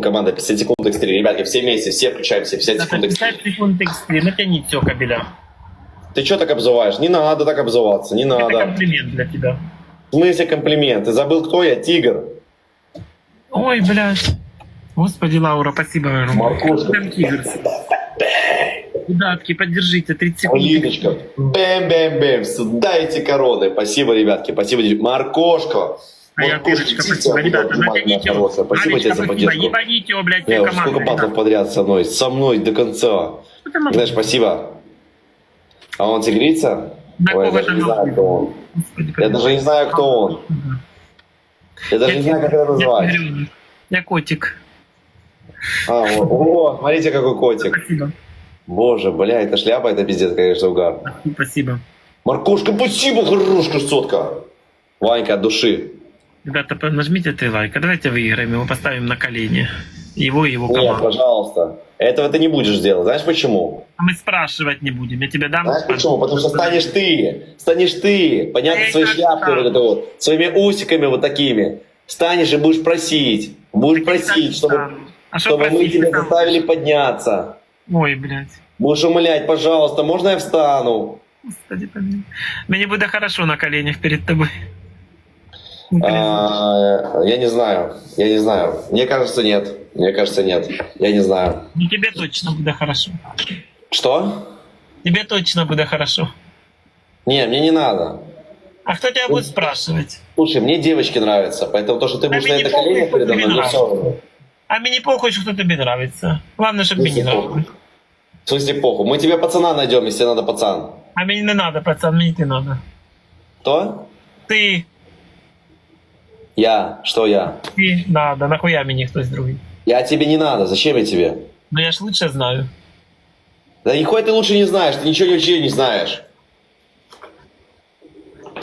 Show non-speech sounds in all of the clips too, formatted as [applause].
команда 50 секунд X3. Ребятки, все вместе, все включаемся, 50 Это секунд X3. 50 секунд экстрим, натяни все, кабеля. Ты что так обзываешь? Не надо так обзываться, не Это надо. комплимент для тебя. В смысле комплимент? Ты забыл, кто я? Тигр. Ой, блядь. Господи, Лаура, спасибо. Маркушка. Прям тигр. Ребятки, поддержите, 30 секунд. Лидочка. Бэм-бэм-бэм. Сюда эти короны. Спасибо, ребятки. Спасибо. Маркошка. А я птица, спасибо. Ребята, хорошая. Спасибо тебе за поддержку. Ебаните его, блядь, уже сколько батлов подряд со мной? Со мной до конца. ребята. Знаешь, спасибо. А он тигрица? Ой, я даже не знаю, кто он. Я даже не знаю, кто он. Я даже не знаю, как это назвать. Я, я котик. А. О, смотрите, какой котик. Спасибо. Боже, бля, это шляпа, это пиздец, конечно, угар. Спасибо. Маркушка, спасибо, хорош, красотка. Ванька, от души. Ребята, нажмите три лайка. Давайте выиграем его, поставим на колени. Его и его Нет, команду. пожалуйста. Этого ты не будешь делать. Знаешь почему? А мы спрашивать не будем. Я тебе дам. Знаешь почему? Потому что станешь ты. Станешь ты. Понятно, Я своей шляпкой вот это вот. Своими усиками вот такими. Станешь и будешь просить. Будешь просить, чтобы, А что чтобы мы просить? тебя Сам- заставили подняться. Ой, блядь. Будешь умолять, пожалуйста, можно я встану? Господи, помилуй. Мне буде хорошо на коленях перед тобой. А, я не знаю. Я не знаю. Мне кажется, нет. Мне кажется, нет. Я не знаю. Ну, тебе точно буде хорошо. Что? Тебе точно буде хорошо. Не, мне не надо. А кто тебя будет спрашивать? Слушай, мне девочки нравятся, поэтому то, что ты будешь мне стоять на не похуй, коленях передо мной, мне все. А мне похуй, что тебе нравится. Главное, чтобы мне Слушай, нравилось. В смысле, похуй. Мы тебе пацана найдем, если надо пацан. А мне не надо, пацан, мне ты надо. Кто? Ты, Я. Что я? ты надо, нахуя мне хтось другий. Я тебе не надо. Зачем я тебе? Ну я ж лучше знаю. Да нихуя ты лучше не знаешь. Ты ничего вообще не знаешь.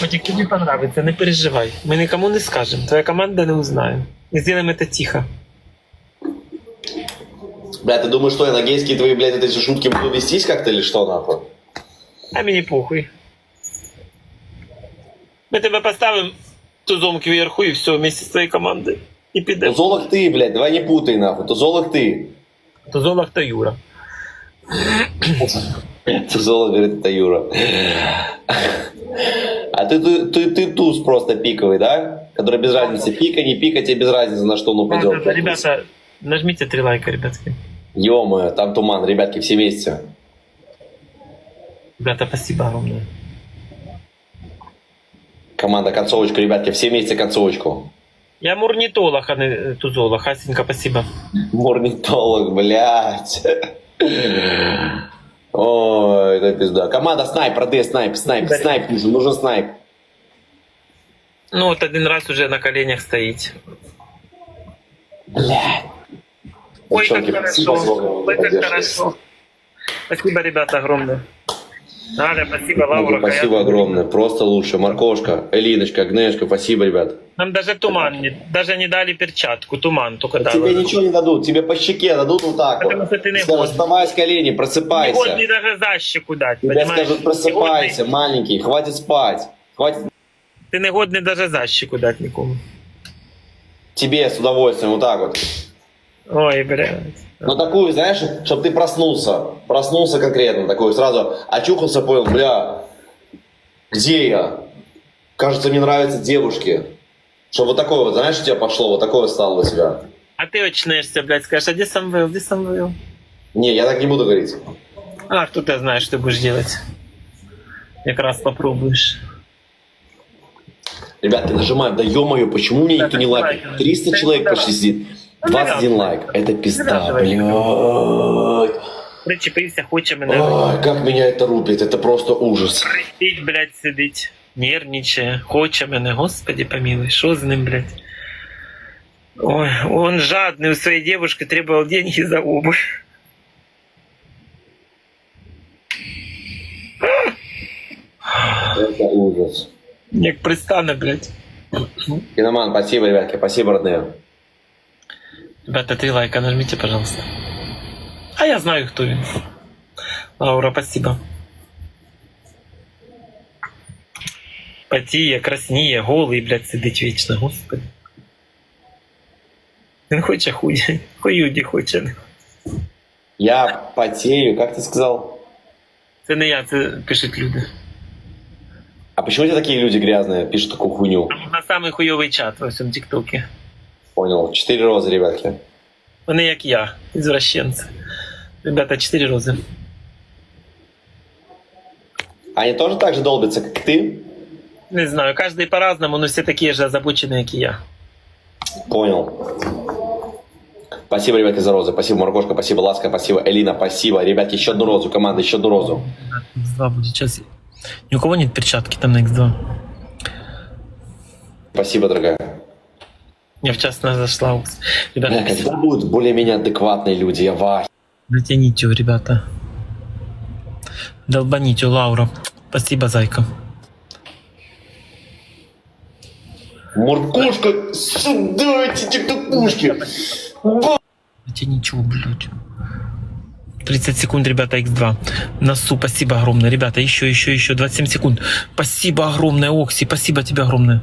Котик, тобі понравится, не переживай. Ми никому не скажем. Твоя команда не узнає. И сделаем это тихо. Бля, ты думаешь, что я на гейские твои, блядь, эти шутки буду вестись как-то или что, нахуй? А мені похуй. Ми тебе поставимо тузом кверху і все, вместе з твоєю командою. І підемо. Тузолок ты, блядь, давай не путай, нахуй. Тузолок ты. Тузолах та Юра. Тузолок, говорит, это Юра. А ты, ты, ты, ты туз просто пиковый, да? Который без разницы. Пика, не пика, тебе без разницы, на что он упадет. Да, Ребята, нажмите три лайка, ребятки. ё там туман, ребятки, все вместе. Ребята, спасибо огромное. Команда, концовочку, ребятки, все вместе концовочку. Я мурнитолог, а не э, тузолог. Асенька, спасибо. Мурнитолог, блядь. Ой, это пизда. Команда, снайп, продай, снайп, снайп, снайп, нужен, нужен снайп. Ну, от один раз уже на коленях стоїть. Блядь. Ой, как хорошо. Ой, как хорошо. Спасибо, ребята, огромное. Аля, спасибо, Лаура. Спасибо Кая. огромное, просто лучше. Маркошка, Элиночка, Агнешка, спасибо, ребят. Нам даже туман, не, даже не дали перчатку, туман только Тебе дали. ничего не дадут, тебе по щеке дадут вот так Потому вот. что ты не Скажут, вставай с колени, Не просыпайся. годный даже защику дать, Тебе понимаешь? скажут, просыпайся, маленький, хватит спать. Хватит Ты не годный даже защику дать никому. тебе с удовольствием, вот так вот. Ой, блядь. Ну такую, знаешь, чтобы ты проснулся. Проснулся конкретно, такой сразу очухался, понял, бля, где я? Кажется, мне нравятся девушки. Чтобы вот такое вот, знаешь, у тебя пошло, вот такое стало у тебя. А ты очнешься, блядь, скажешь, а где Самвел, где Самвел? Не, я так не буду говорить. А, кто ты знаешь, что будешь делать? Как раз попробуешь. Ребятки, нажимаем, да ё-моё, почему мне никто не лайкает? давай. 300 Да, человек давай. почти сидит. 21 лайк. Это пизда, блядь. Причепився, хоче мене Ой, как меня это рубит, это просто ужас. Сидить, блядь, сидить, нервничає, хоче мене, господи помилуй, що з ним, блядь? Ой, он жадный у своей девушки требовал деньги за обувь. Это ужас. Як пристане, блядь. Киноман, спасибо, ребятки, спасибо, родные. Ребята, три лайка нажмите, пожалуйста. А я знаю, кто він. Лаура, спасибо. Потіє, красніє, голий, блядь, сидить вічно, господи. Він хоче худі. [laughs] Хуюді хоче. Я потею, как ты сказал? Це не я, це пишуть люди. А почему у тебя такие люди грязные пишут такую хуйню? На самий хуйовий чат во всьому Тіктокі. Понял. Четыре розы, ребятки. Вони як я, ізвращенці. Ребята, чотири рози. Они тоже так же долбятся, как ты? Не знаю, кожен по-разному, но всі такі ж озабочені, як і я. Понял. Спасибо, ребятки, за розы. Спасибо, Маргошка, спасибо, Ласка, спасибо, Элина, спасибо. Ребятки, еще одну розу, команда, еще одну розу. X2 будет сейчас. Ни у кого нет перчатки там на X2. Спасибо, дорогая. Я вчасно зашла. Укс. Бля, Ребята, когда будут более-менее адекватные люди? Я вах. натяните его, ребята. Долбаните Лаура. Спасибо, зайка. Маргошка, сюда эти тиктокушки. Натяните его, блядь. 30 секунд, ребята, X2. Носу, спасибо огромное. Ребята, еще, еще, еще. 27 секунд. Спасибо огромное, Окси. Спасибо тебе огромное.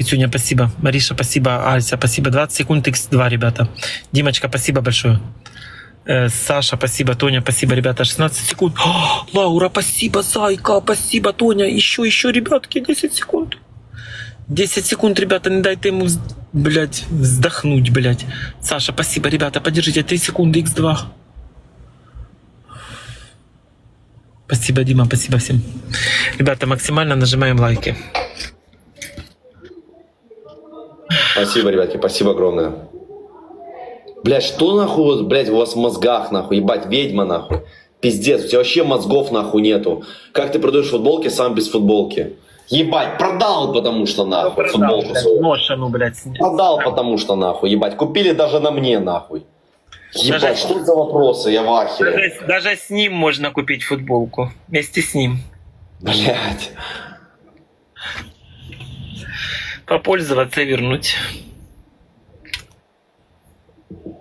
Катюня, спасибо. Мариша, спасибо. Алься, спасибо. 20 секунд X2, ребята. Димочка, спасибо большое. Э, Саша, спасибо. Тоня, спасибо, ребята. 16 секунд. О, Лаура, спасибо. Зайка, спасибо. Тоня, еще, еще, ребятки, 10 секунд. 10 секунд, ребята, не дайте ему, блядь, вздохнуть, блядь. Саша, спасибо, ребята, поддержите. 3 секунды, X2. Спасибо, Дима, спасибо всем. Ребята, максимально нажимаем лайки. Спасибо, ребятки, спасибо огромное. Блядь, что нахуй, вот, блядь, у вас в мозгах, нахуй, ебать, ведьма, нахуй. Пиздец, у тебя вообще мозгов, нахуй, нету. Как ты продаешь футболки сам без футболки? Ебать, продал, потому что, нахуй, футболку свою. Ношену, блядь, снять. Продал, потому что, нахуй, ебать. Купили даже на мне, нахуй. Ебать, Даже- что за вопросы, я в ахере. Даже, даже с ним можно купить футболку. Вместе с ним. Блядь. Попользоваться и вернуть.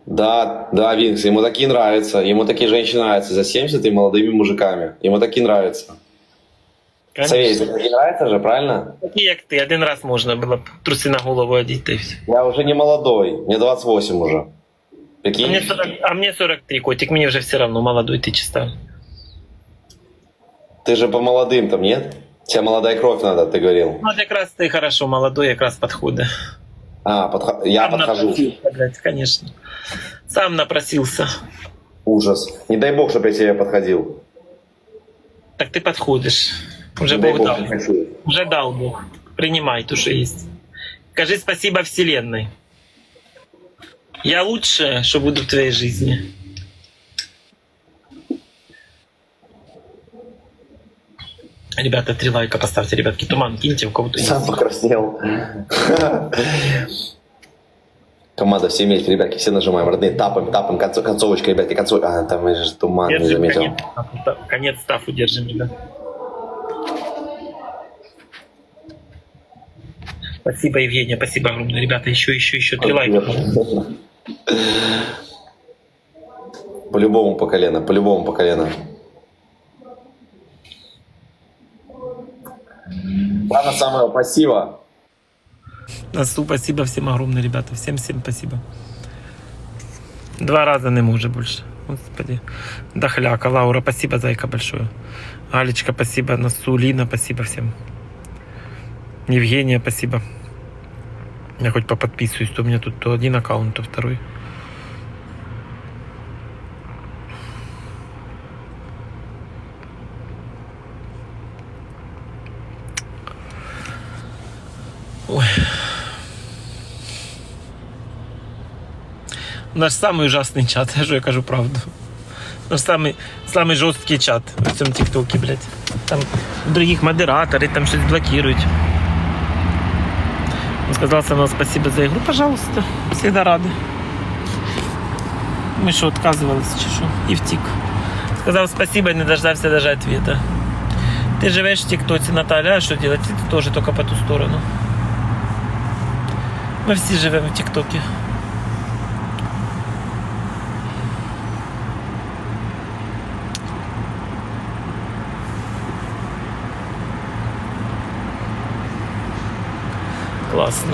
Да, да, Винкс, ему такие нравятся. Ему такие женщины нравятся. За 70 и молодыми мужиками. Ему такие нравятся. Савелий, тебе такие нравятся же, правильно? Такі, як ти, один раз можна було б труси на голову й все. Я уже не молодой. Мне 28 уже. А мне, 40, а мне 43, котик, мне уже все равно, молодой ты чисто. Ты же по молодым там, нет? Тебе молодая кровь надо, ты говорил. Ну, от якраз ти хорошо, молодой, якраз підходить. А, подхо- я Сам подхожу. напросился, блядь, конечно. Сам напросился. Ужас. Не дай бог, чтобы я тебе подходил. Так ты подходишь. Уже Не Бог бог, дал. хочу. Уже дал Бог. Принимай то, что есть. Скажи спасибо Вселенной. Я лучшее, что буду в твоей жизни. Ребята, три лайка поставьте, ребятки. Туман киньте, у кого-то есть. Сам покраснел. Команда все вместе, ребятки, все нажимаем. Родные, тапаем, тапаем. Концо- концовочка, ребятки, концовочка. А, там же туман, не Держим заметил. конец, конец стафу держим, ребят. Спасибо, Евгения, спасибо огромное. Ребята, еще, еще, еще три лайка. По-любому по колено, по-любому по колено. Ладно, самое, спасибо. Насу, спасибо всем огромное, ребята. Всем-всем спасибо. Два раза не может больше. Господи. Дохляка, Лаура, спасибо, зайка большое. Алечка, спасибо. Насу, Лина, спасибо всем. Евгения, спасибо. Я хоть поподписываюсь, то у меня тут то один аккаунт, то второй. Ой. Наш самый ужасный чат, я же я кажу правду. Наш самый, самый жесткий чат в цьому тіктокі, блядь. Там других модераторы там щось блокирують. Он сказал сама спасибо за игру, пожалуйста. Всегда рады. Мы что, отказывались, чи що? І втік. Сказав спасибо і не дождався даже ответа. Ти живеш в тіктоці, Наталя, а що делать? Ти теж тільки по ту сторону. Мы все живем в ТикТоке. Классно.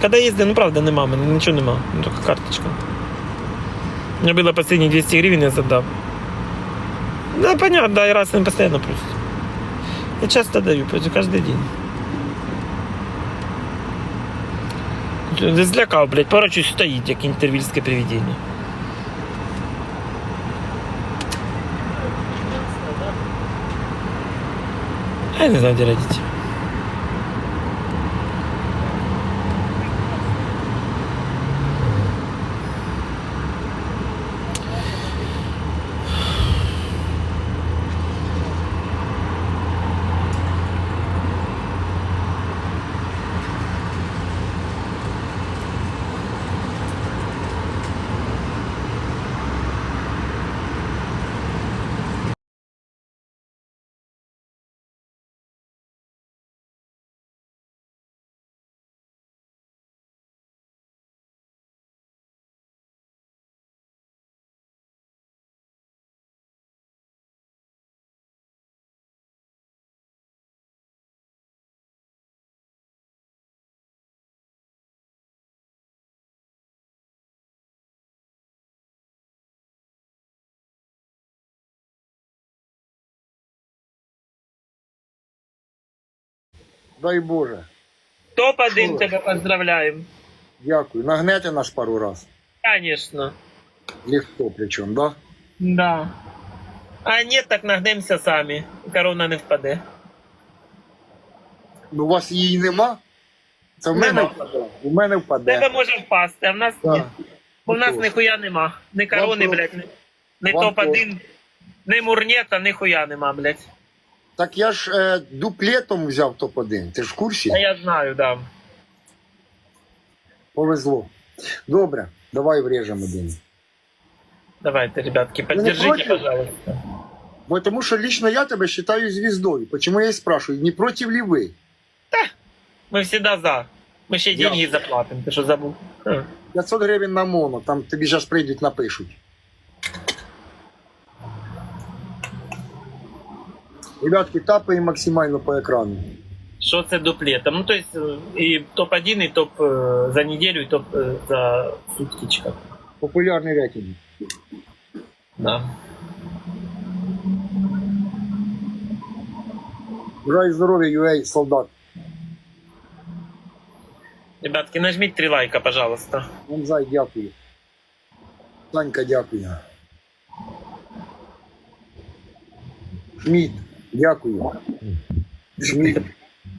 Когда їздив, ну правда нема, мене нічого нема, ну тільки карточка. У меня было последние 200 гривен, я задав. Да, понятно, да, и раз они постоянно просят. Я часто даю, почти каждый день. Ти Злякав, блядь, поруч стоїть, як інтервільське привидіння. Я не знаю, де родити. Дай Боже. Топ-1 тебе поздравляємо. Дякую. Нагнете нас пару раз. Конечно. Легко причому, да? Да. А ні, так нагнемося самі. Корона не впаде. Ну, у вас її нема? Це в мене Нема. впаде. У мене В Тебе може впасти, а в нас ні. Так. Бо в нас Ну, ніхуя нема. Ні корони, Вам блядь, ні, ні Вам топ-1, ні мурнета, ні хуя нема, блядь. Так я ж е, дуплетом взяв топ-1. Ти ж в курсі? А я знаю, да. Повезло. Добре, давай врежемо один. Давайте, ребятки, не поддержите, против? пожалуйста. Бо тому що лично я тебе вважаю звіздою. Почему я і спрашиваю, не проти ли ви? Мы всегда за. Мы ще Я- деньги заплатим, ты что забыл? Ха. 500 гривень на моно, там тобі зараз прийдуть, напишуть. Ребятки, тапаємо максимально по екрану. Що це дуплетом? Ну, то есть, э, и топ-1, и топ э, за неделю, и топ э, за суткичка. Популярний рейтинг. Да. Бажаю здоров'я, UA, солдат. Ребятки, нажмите три лайка, пожалуйста. Ванзай, дякую. Санька, дякую. Шміт, дякую. Шміт,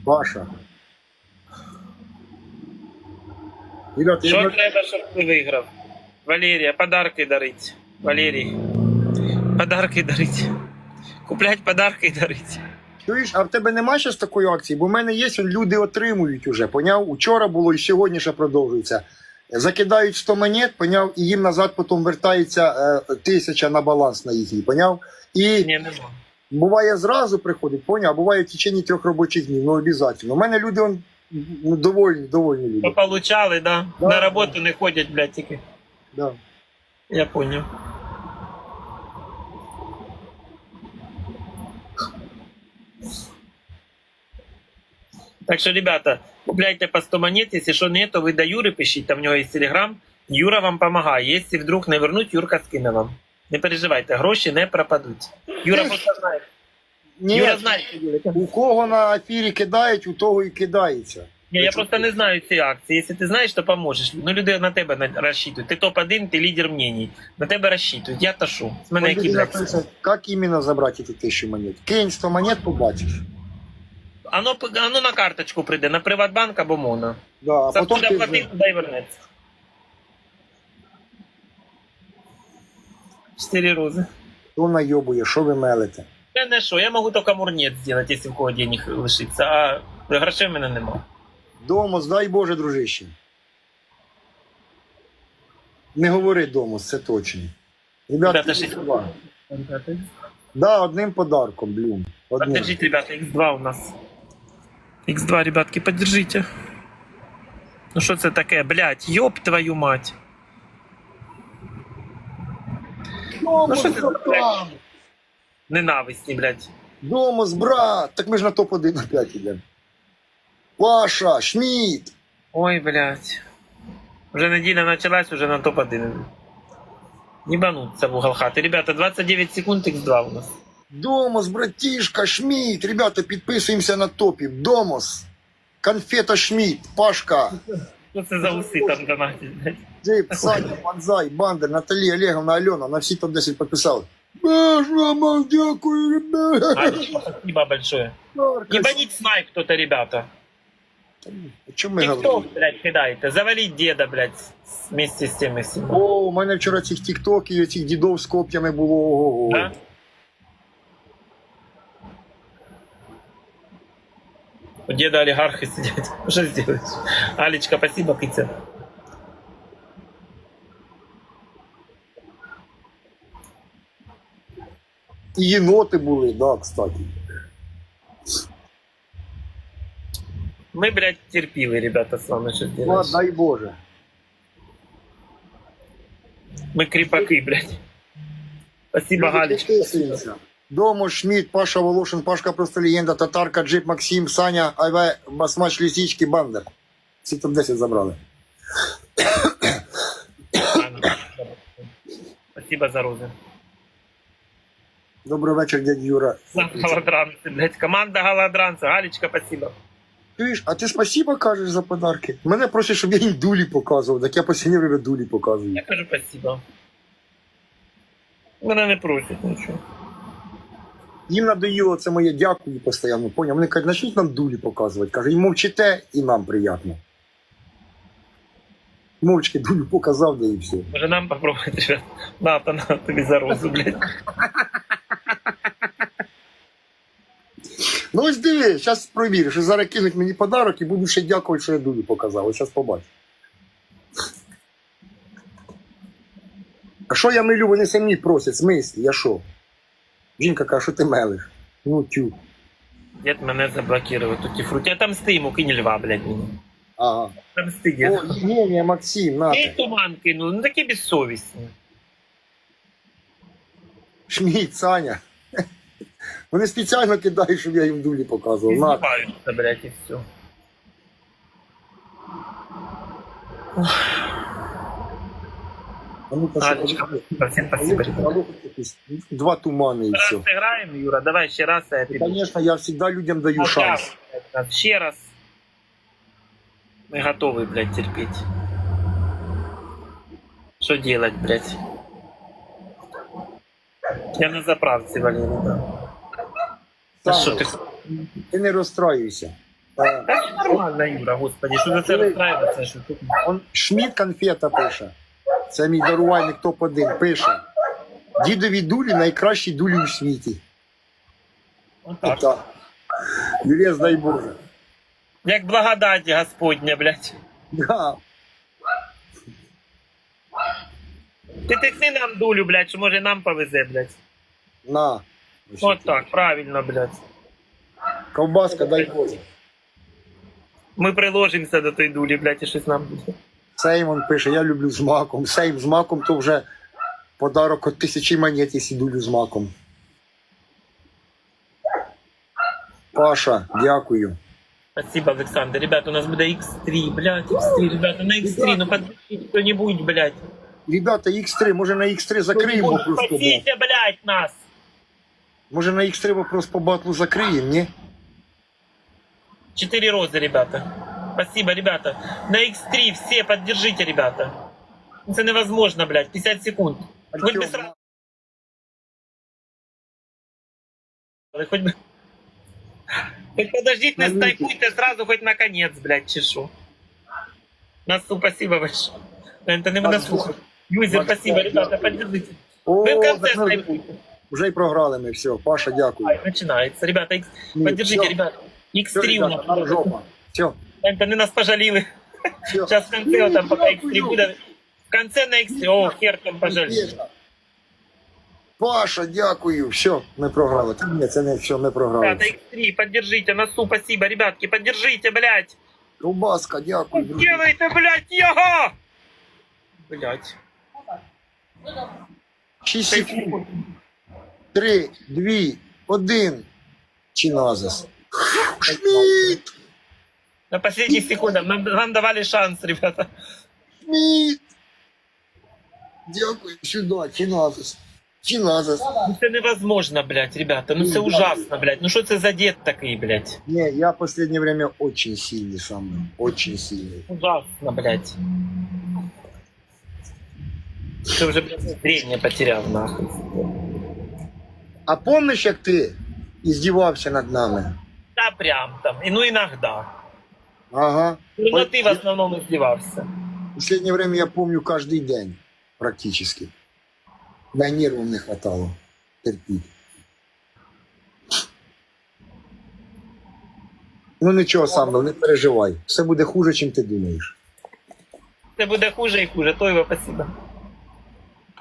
Паша. Ребята, Що на- треба, щоб ти виграв? Валерія, подарки дарить. Валерій. Подарки дарить. Куплять подарки і дарить. Чуєш, а в тебе нема ще такої акції? Бо в мене є, люди отримують уже, поняв? Учора було і сьогодні ще продовжується. Закидають 100 монет, поняв, і їм назад потім вертається е, тисяча на баланс на їхній, поняв? І Ні, нема. Буває зразу приходить, поняв, а буває в течение трьох робочих днів, ну обов'язково. У мене люди он, ну, довольні, довольні люди. Пополучали, да? Да. На роботу не ходять, блядь, тільки. Да. Я понял. Так что, ребята, купляйте по 100 монет. Если что нет, то вы до Юры пишите, там у него есть телеграм. Юра вам помогает. Если вдруг не вернуть, Юрка скине вам. Не переживайте, гроші не пропадуть. Юра просто знає. Ні, Юра знає, у кого на ефірі кидають, у того і кидається. Ні, я просто не знаю ці акції. Якщо ти знаєш, то поможеш. Ну, люди на тебе на- розчитують. Ти топ-1, ти лідер мнений. На тебе розчитують. Я ташу. З мене які людина пише, Як іменно забрати ці тисячу монет? Кинь 100 монет, побачиш. Оно, оно на карточку прийде, на Приватбанк або Моно. Да, а Це потім буде ти вже- туди і вернеться. Чотири рози. Хто найобує, що ви мелите? Я не що, я можу тільки мурнет зробити, якщо в кого денег лишиться, а грошей в мене нема. Домос, дай Боже, дружище. Не говори домос, це точно. Ребята, Ребята, ще- два. Да, одним подарком, блін. Одним. Поддержите, ребята, X2 у нас. X2, ребятки, поддержите. Ну що це таке, блядь, ёб твою мать. Домос, що це за братан! Ненависні, блядь. Домос, брат! Так ми ж на топ-1 опять ідемо. Паша, Шміт! Ой, блядь. Уже неделя началась, уже на топ-1. Ебануться в угол хаты. Ребята, 29 секунд x2 у нас. Домос, братишка, Шмідт. Ребята, підписуємося на топі. Домос. Конфета Шмідт, Пашка, Что це за усы там донатить, блядь? Джейп, Саня, Банзай, Бандер, Наталі, Олеговна, Альона. На всі топ-10 підписали. Баш, мама, дякую, ребята. Алечка, спасибо большое. Ебанить снайп кто-то, ребята. О чому ми говоримо? Тикток, блядь, кидайте. Завалить деда, блядь, с- вместе с тем и всем. О, у мене вчора цих тіктоків, цих дідов з коп'ями було. Ого. Да? У деда олигархи сидят. [laughs] Что сделаешь? Алечка, спасибо, Китя. І єноти були, да, кстати. Мы, блядь, терпилы, ребята, с вами что сделаешь? Ладно, дай Боже. Мы крепаки, блядь. Спасибо, Галечка. Підписуємося. Домо, Шмідт, Паша Волошин, Пашка просто легенда, Татарка, Джип, Максим, Саня, Айве, Басмач, Лісічки, Бандер. Всі топ 10 забрали. Спасибо за розы. Добрий вечір, дядь Юра. Голодранцы, блядь. Команда голодранца. Галечка, спасибо. Чуєш, а ти спасибо кажеш за подарки? Мене просять, щоб я їм дулі показував, так я постійно время дулі показую. Я кажу спасибо. Мене не просять нічого. Їм надоїло це моє дякую постійно, поняв? Вони кажуть, начніть нам дулі показувати. Каже, і мовчите, і нам приємно. Мовчки дулю показав, да і все. Може нам попробувати? На, то на тобі за розу, блядь. Ну ось диви, зараз провіриш, і зараз кинуть мені подарок і буду ще дякувати, що я дулю показав. Ось зараз побачу. А що я милю, вони самі просять, смислі, я що? Жінка каже, що ти мелиш? Ну тю. Дід мене заблокував, тут фруті. Я там стиму, кинь льва, блядь, мені. Ага. Там стиги. О, Євгенія, Максим, І нате. туман кинули, ну такі безсовісні. Шміть, Саня. Вони спеціально кидають, щоб я їм дулі показував. На. Издеваются, блядь, и все. А ну-ка, що Алечка, там? всем А спасибо, ну-ка, ребята. а ну-ка, якісь Два тумани і Раз все. сыграем, Юра, давай еще раз, а я тебе... Конечно, я всегда людям даю шанс. Еще раз. Мы готовы, блядь, терпеть. Что делать, блядь? Я на заправке, Валерий, да. Да Саме. что ты... Ти не розстраюйся. Е, Да всё нормально, Юра, господи, что за это расстраиваться, что тут... Он Шміт конфета пише. Це мій дарувальник топ-1 пише. Дідові дулі найкращі дулі у світі. Вот так. Так. Юрєс, дай Боже. Як благодаті Господня, блядь. Да. Ти тикни нам дулю, блядь, що може нам повезе, блядь. На. Вот так, правильно, блядь. Ковбаска, дай Боже. Ми приложимося до тої дулі, блядь, і щось нам буде. Сеймон пише, я люблю з маком. Сейм з маком то вже подарок от тисячі монет, якщо дулю з маком. Паша, дякую. Спасибо, Олександр. Ребята, у нас буде X3, блядь, X3, ребята, на X3, ну подпишите кто-нибудь, блядь. Ребята, X3, може на X3 закриємо вопрос по батлу? Спасите, блядь, нас. Може на X3 вопрос по батлу закриємо, ні? Четыре розы, ребята. Спасибо, ребята. На X3 все поддержите, ребята. Это невозможно, блядь, 50 секунд. Хоть бы сразу, хоть бы... Хоть подождите, не снайпуйте сразу, хоть наконец, блядь, чешу. Насу, спасибо большое. Это не Так, насу. Юзер, спасибо, ребята, поддержите. Вы в конце так снайпуйте. вже програли ми, все. Паша, дякую. Ай, Начинается. Ребята, X... Ні, поддержите, все, ребята. X3 у ребята, нам нас. жопа. Все, Это не нас пожалели. все. Сейчас в конце вот там пока X3 будет. В конце на X3. О, хер там пожалели. Паша, дякую. Все, ми програли. Та ні, це не все, ми програли. Ребята, X3, поддержите. Насу, спасибо, ребятки, поддержите, блядь. Ковбаска, дякую. друзі. Делайте, блядь, его! Блядь. 6 секунд. 3, 2, 1. Чиназис. Шміт! На последних секундах. Нам, нам давали шанс, ребята. Ні. Дякую. Сюди, чиназис. Чиназис. Ну це невозможно, блядь, ребята. Ну це ужасно, блядь. Ну що це за дід такий, блядь? Не, я в последнее время очень сильный сам. Очень сильный. Ужасно, блядь. Ты уже, блядь, зрение потерял, нахуй. А помнишь, як ти издевався над нами? Да, прям там. И ну иногда. Ага. Ну ты в основном издевался. В последнее время я помню каждый день практически. На нервов не хватало терпіть. Ну нічого, Самвел, не переживай. Все буде хуже, чим ти думаєш. Це буде хуже і хуже. То його спасибо.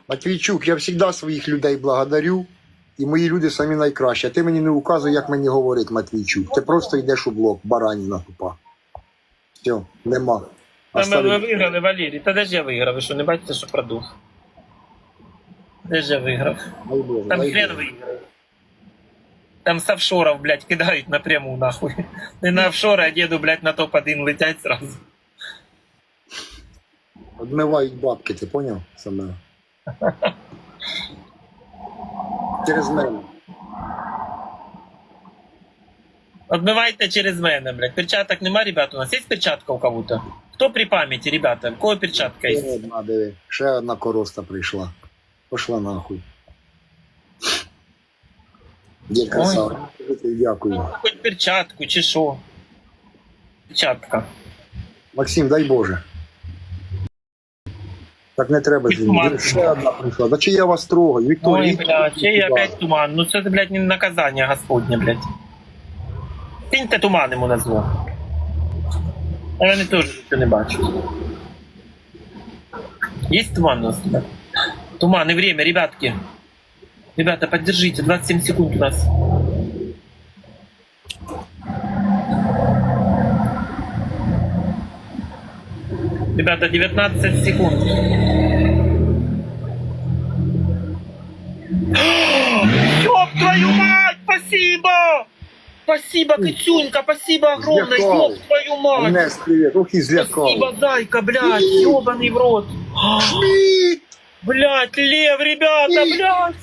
Матвійчук, я завжди своїх людей благодарю, і мої люди самі найкращі. А ти мені не указуй, як мені говорить Матвійчук. Ти просто йдеш у блок, бараніна тупа. Все, нема. Ми, Остави- виграли, Валерій. Та де ж я виграв? Ви що, не бачите, що продух? Де ж я виграв? Боже, Там дай хрен Боже. виграв. Там з офшоров, блядь, кидають напряму, нахуй. Не на офшори, а діду, блядь, на топ-1 летять сразу. Одмивають бабки, ти поняв? Саме. Через мене. Отмивайте через мене, блядь. Перчаток нема, ребят, у нас є перчатка у кого-то? Хто при пам'яті, ребята? У кого перчатка Ще є? одна, диви. Ще одна короста прийшла. Пошла нахуй. Дід красава. Дякую. Хоч перчатку, чи що? Перчатка. Максим, дай Боже. Так не треба Туман. звідти. Ще одна прийшла. Да чи я вас трогаю? Вікторія. Ой, йдіть блядь, сюди. чей опять туман? Ну це, блядь, не наказання Господнє, блядь. Киньте туман йому на зло. А вони теж нічого не бачать. Есть туман у нас? Да? Туман и время, ребятки. Ребята, поддержите, 27 секунд у нас. Ребята, 19 секунд. [gasps] Ёб твою мать, спасибо! Спасибо, Катюнька, спасибо огромное, Злякав. ёб твою мать! Мене привіт. Ох і злякав. Спасибо, зайка, блядь, ёбаный в рот! Шміт! [gasps] Блядь, лев, ребята, блядь!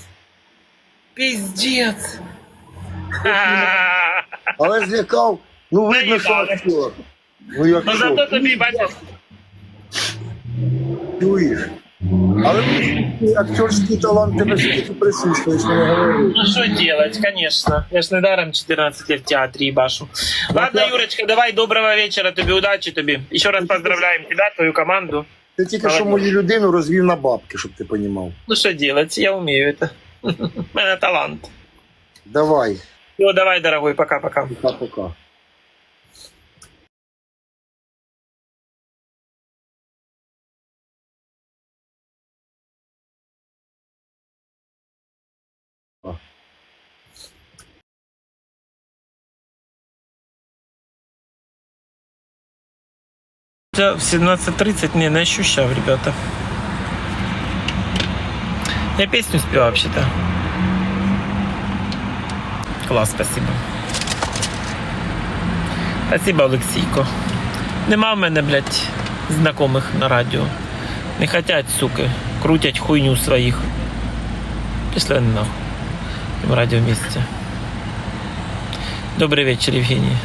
Пиздец! Але злякав. Ну видно, що Заїбали. актер. Ну як Ну що? зато тобі, бачиш, Чуєш? Але актерський талант тебе скільки присутствує, що я говорю. ну что делать, конечно. Я ж недаром 14 лет в театре ебашу. Ладно, Юрочка, давай, доброго вечера тебе, удачи тебе. Еще раз поздравляем тебя, твою команду. Ти тільки що Молодець. мою людину розвів на бабки, щоб ти понімав. Ну что делать, я умею это. [laughs] У меня талант. Давай, Все, давай, дорогой, пока-пока. пока-пока. Я в 17.30 не, не ощущал, ребята. Я песню спел вообще-то. Класс, спасибо. Спасибо, Олексійко. Нема в мене, блядь, знайомих на радіо. Не хотять, суки. Крутять хуйню своїх. Пішли нахуй. В радіо місці. Добрий вечір, Євгеній.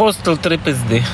Хостел три пизди.